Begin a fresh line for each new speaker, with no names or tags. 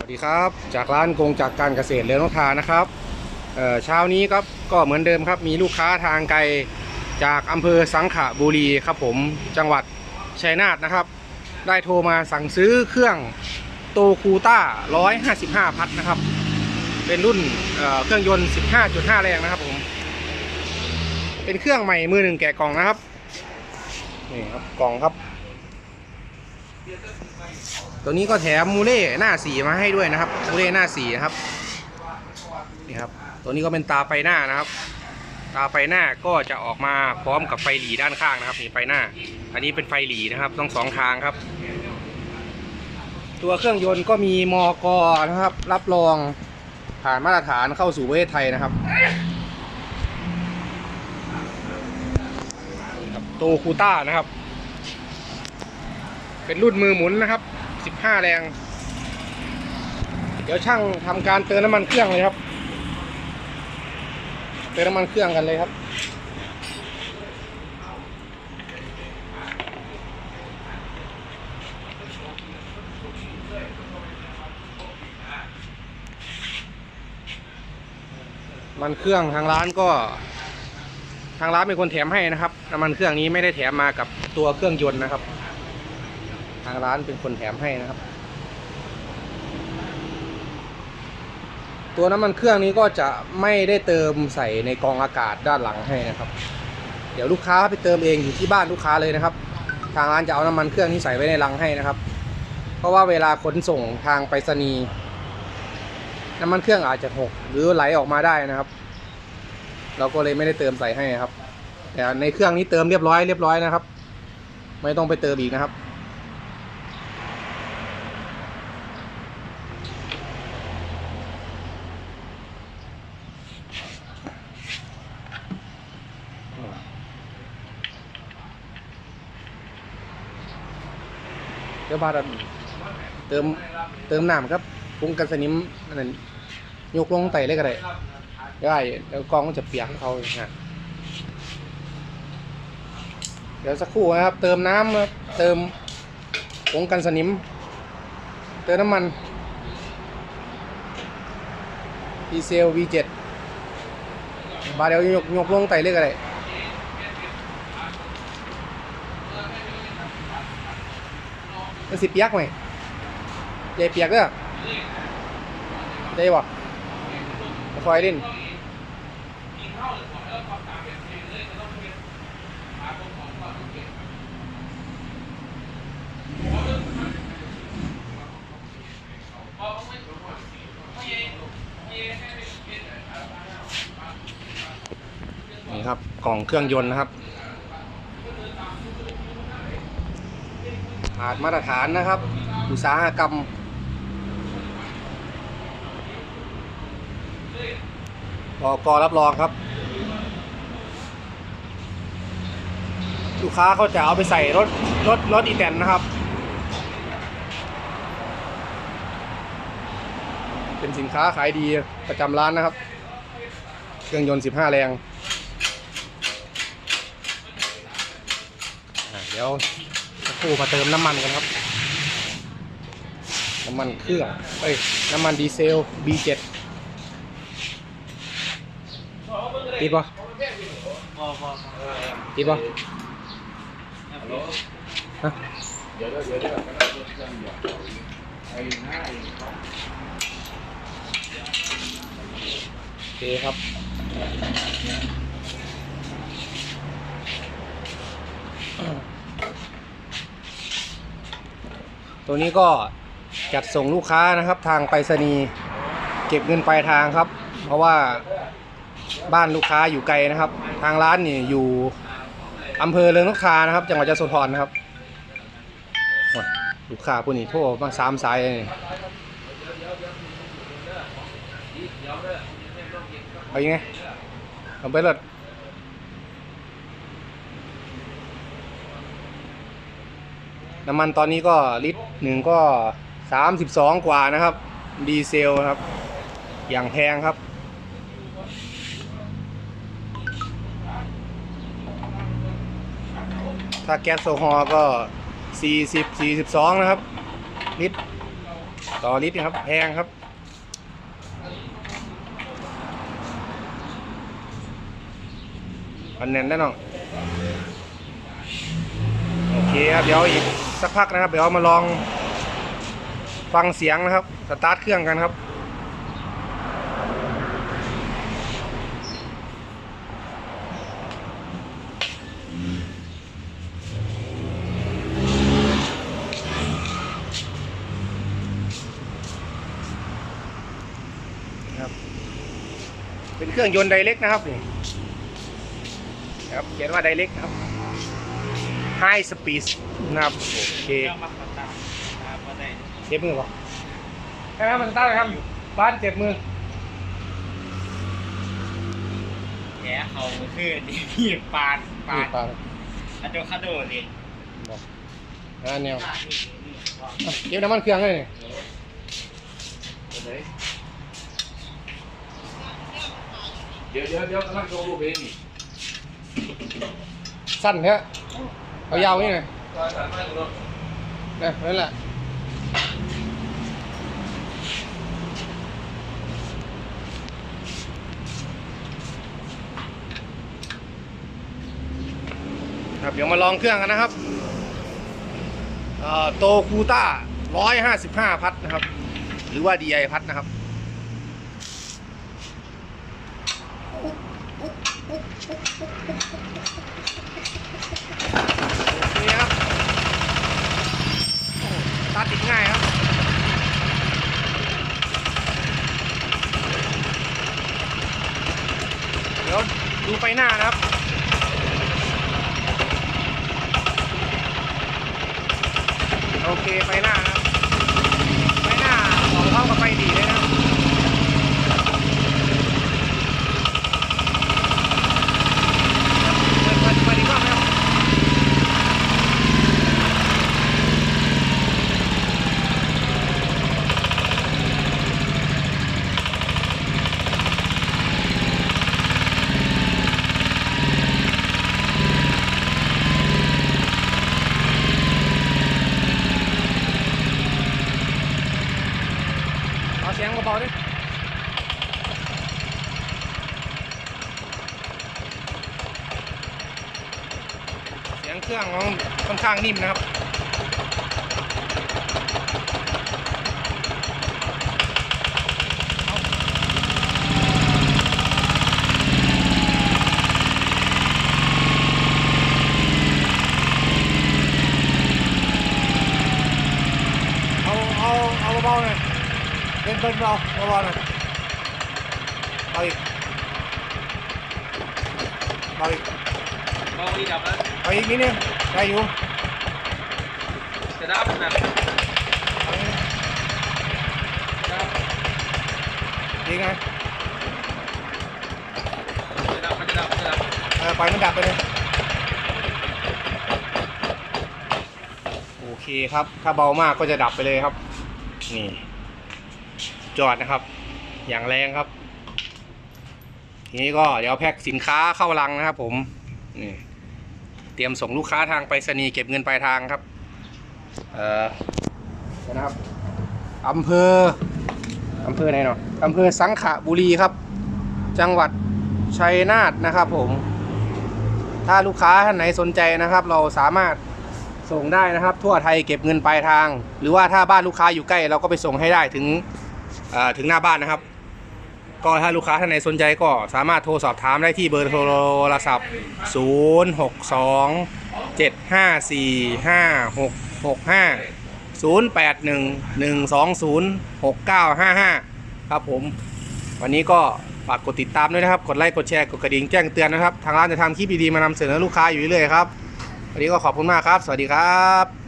วัสดีครับ จากร้านกงจากการเกษตรเรือนกทานะครับเช้านี้ครับก็เหมือนเดิมครับมีลูกค้าทางไกลจากอำเภอสังขบุรีครับผมจังหวัดชัยนาทนะครับ ได้โทรมาสั่งซื้อเครื่องโตคูต้า 155 พัทนะครับ เป็นรุ่นเเครื่องยนต์ 15.5 แรงนะครับผมเป็นเครื่องใหม่มือหนึ่งแกะกล่องนะครับนี่ครับกล่องครับ ตัวนี้ก็แถมมูเล่หน้าสีมาให้ด้วยนะครับ มูเล่หน้าสีนะครับ นี่ครับ ตัวนี้ก็เป็นตาไฟหน้านะครับ ตาไฟหน้าก็จะออกมาพร้อมกับไฟหลีด้านข้างนะครับนี่ไฟหน้า อันนี้เป็นไฟหลีนะครับต้องสองทางครับ ตัวเครื่องยนต์ก็มีมอกอนะครับ รับรองผ่านมาตรฐานเข้าสู่ประเทศไทยนะครับครับโตคูต้านะครับ เป็นรุ่นมือหมุนนะครับ 15 แรง เดี๋ยวช่างทำการเติมน้ำมันเครื่องเลยครับ เติมน้ำมันเครื่องกันเลยครับมันเครื่องทางร้านก็ ทางร้านเป็นคนแถมให้นะครับน้ำมันเครื่องนี้ไม่ได้แถมมากับตัวเครื่องยนต์นะครับางร้านเป็นคนแถมให้นะครับ ตัวน้ำมันเครื่องนี้ก็จะไม่ได้เติมใส่ในกองอากาศด้านหลังให้นะครับ เดี๋ยวลูกค้าไปเติมเองอยู่ที่บ้านลูกค้าเลยนะครับ ทางร้านจะเอาน้ำมันเครื่องนี้ใส่ไว้ในรังให้นะครับ เพราะว่าเวลาขนส่งทางไปรษณีย์น้ำมันเครื่องอาจจะหกหรือไหลออกมาได้นะครับ เราก็เลยไม่ได้เติมใส่ให้ครับ แต่ในเครื่องนี้เติมเรียบร้อยเรียบร้อยนะครับ ไม่ต้องไปเติมอีกนะครับ ดี๋ยวบาดอะเติมเติมน้ำครับปรุงกันสนิมอันนั้นยกลงไตเลยก็ได้ได้เดี๋ยวกองมันจะเปียกเขาฮะเดี๋ยวสักครู่นะครับ เติมน้ำครับเติมปรุงกันสนิม เติมน้ำมันดีเซล V7 บาดเดียวยกยกลงไตเลยก็ได้ มันสิเปียกไหมใจเปียกเด้อใจบ่คอยเล่นนี่ครับกล่องเครื่องยนต์นะครับ ผ่านมาตรฐานนะครับ อุตสาหกรรม บอกอรับรองครับ ลูกค้าเขาจะเอาไปใส่รถรถรถอีแตนนะครับ เป็นสินค้าขายดีประจำร้านนะครับ เครื่องยนต์ 15 แรงเดี๋ยว ครู่มาเติมน้ำมันกันครับ น้ำมันเครื่อง เอ้ย น้ำมันดีเซล B7 ติดปะติดปะฮะโอเคครับ ตัวนี้ก็จัดส่งลูกค้านะครับ ทางไปรษณีย์เก็บเงินปลายทางครับ เพราะว่าบ้านลูกค้าอยู่ไกลนะครับ ทางร้านนี่อยู่อำเภอเรืองนกทานะครับ จังหวัดยโสธรนะครับลูกค้าผู้นี้โทรมาสามสายเลยนี่เอายังไงเอาไปเล น้ำมันตอนนี้ก็ลิตรหนึ่งก็สามสิบสองกว่านะครับ ดีเซลครับ อย่างแพงครับ ถ้าแก๊สโซฮอล์ก็ 40 42 นะครับ ลิตร ต่อลิตรนะครับ แพงครับอันแน่นแน่นอน โอเคครับเดี๋ยวอีกสักพักนะครับ เดี๋ยวมาลองฟังเสียงนะครับ สตาร์ทเครื่องกันครับครับเป็นเครื่องยนต์ไดเรกนะครับนี่ครับเขียนว่าไดเรกครับ High Speed นะครับโอเค
เรื่องมาสตาร์ทครับก็ได้
เจ็บมือป่ะใช่ไหมมันสตาร์ทครับบ้านเจ็บมือ
แผลเขาคือดีพี่ปาดปา
นี่
ด
ปลา
อะโดคาโดเลย
บอกอ่าแนวอะเก็บน้ำมันเครื่องเลยนี่
เดี๋ยวเดี๋ยวเดี๋ยวกำลังโชว์รูปเองนี่
สั้นแค่ เอายาวนี่ไง
ตอนสามารถรถ
นะนั่นแหละครับเดี๋ยวมาลองเครื่องกันนะครับเอ่อโตคูต้า155 พัดนะครับ หรือว่า DI พัดนะครับ โอเคครับโอ้ตาติดง่ายครับเดี๋ยวดูไฟหน้านะครับโอเคไฟหน้านะครับ ไฟหน้าของเข้ากับไฟดีเลยนะครับเปิดเปิดเปิดอีกรอบนะครับ เอาเสียงเบาๆดิเสียงเครื่องของค่อน ข้างนิ่มนะครับ เอาเอาเอาเบาๆหน่อยเล่นเบิ้ลเบาเบาๆหน่อยเอาอีกเอาอีก
มองดีดับแล้ว
เอาอีกนิดนึงได้อยู่
จะดับนะ
เอาอีกอีกไง
จะดับมันจะดับจะดับ
เออปล่อยมันดับไปเลย โอเคครับ ถ้าเบามากก็จะดับไปเลยครับ นี่ จอดนะครับ อย่างแรงครับ ทีนี้ก็เดี๋ยวแพ็คสินค้าเข้าลังนะครับผม นี่เตรียมส่งลูกค้าทางไปรษณีย์เก็บเงินปลายทางครับ เอ่อเดี๋ยวนะครับอำเภออำเภอไหนเนาะอำเภอสังขะบุรีครับ จังหวัดชัยนาทนะครับผม ถ้าลูกค้าท่านไหนสนใจนะครับ เราสามารถส่งได้นะครับ ทั่วไทยเก็บเงินปลายทาง หรือว่าถ้าบ้านลูกค้าอยู่ใกล้ เราก็ไปส่งให้ได้ถึงถึงหน้าบ้านนะครับ ก็ถ้าลูกค้าท่านไหนสนใจก็สามารถโทรสอบถามได้ที่เบอร์โทรศัพท์ 0 6 2 7 5 4 5 6 6 5 0 8 1 1 2 0 6 9 5 5 ครับผม วันนี้ก็ฝากกดติดตามด้วยนะครับ กดไลค์ กดแชร์ กดกระดิ่งแจ้งเตือนนะครับ ทางร้านจะทำคลิปดีๆมานำเสนอลูกค้าอยู่เรื่อยๆครับ วันนี้ก็ขอบคุณมากครับ สวัสดีครับ